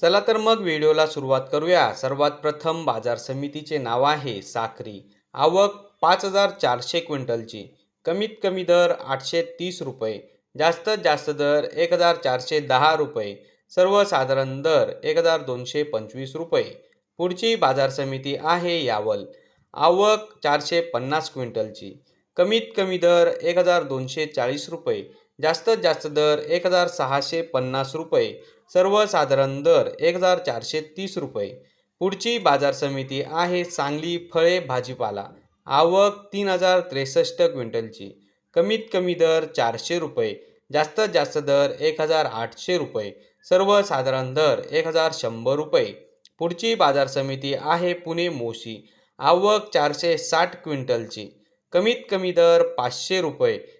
चला तर मग व्हिडिओला सुरुवात करूया. सर्वात प्रथम बाजार समितीचे नाव आहे साखरी. आवक पाच हजार चारशे क्विंटलची. कमीत कमी दर आठशे तीस रुपये. जास्तीत जास्त दर एक हजार चारशे दहा रुपये. सर्वसाधारण दर एक हजार दोनशे पंचवीस रुपये. पुढची बाजार समिती आहे यावल. आवक चारशे पन्नास क्विंटलची. कमीत कमी दर एक हजार दोनशे चाळीस रुपये. जास्तीत जास्त दर एक हजार सहाशे पन्नास रुपये. सर्वसाधारण दर एक हजार चारशे तीस रुपये. पुढची बाजार समिती आहे सांगली फळे भाजीपाला. आवक तीन हजार त्रेसष्ट क्विंटलची. कमीत कमी दर चारशे रुपये. जास्तीत जास्त दर एक हजार आठशे रुपये. सर्वसाधारण दर एक हजार शंभर रुपये. पुढची बाजार समिती आहे पुणे मोशी. आवक चारशे साठ क्विंटलची. कमीत कमी दर पाचशे रुपये.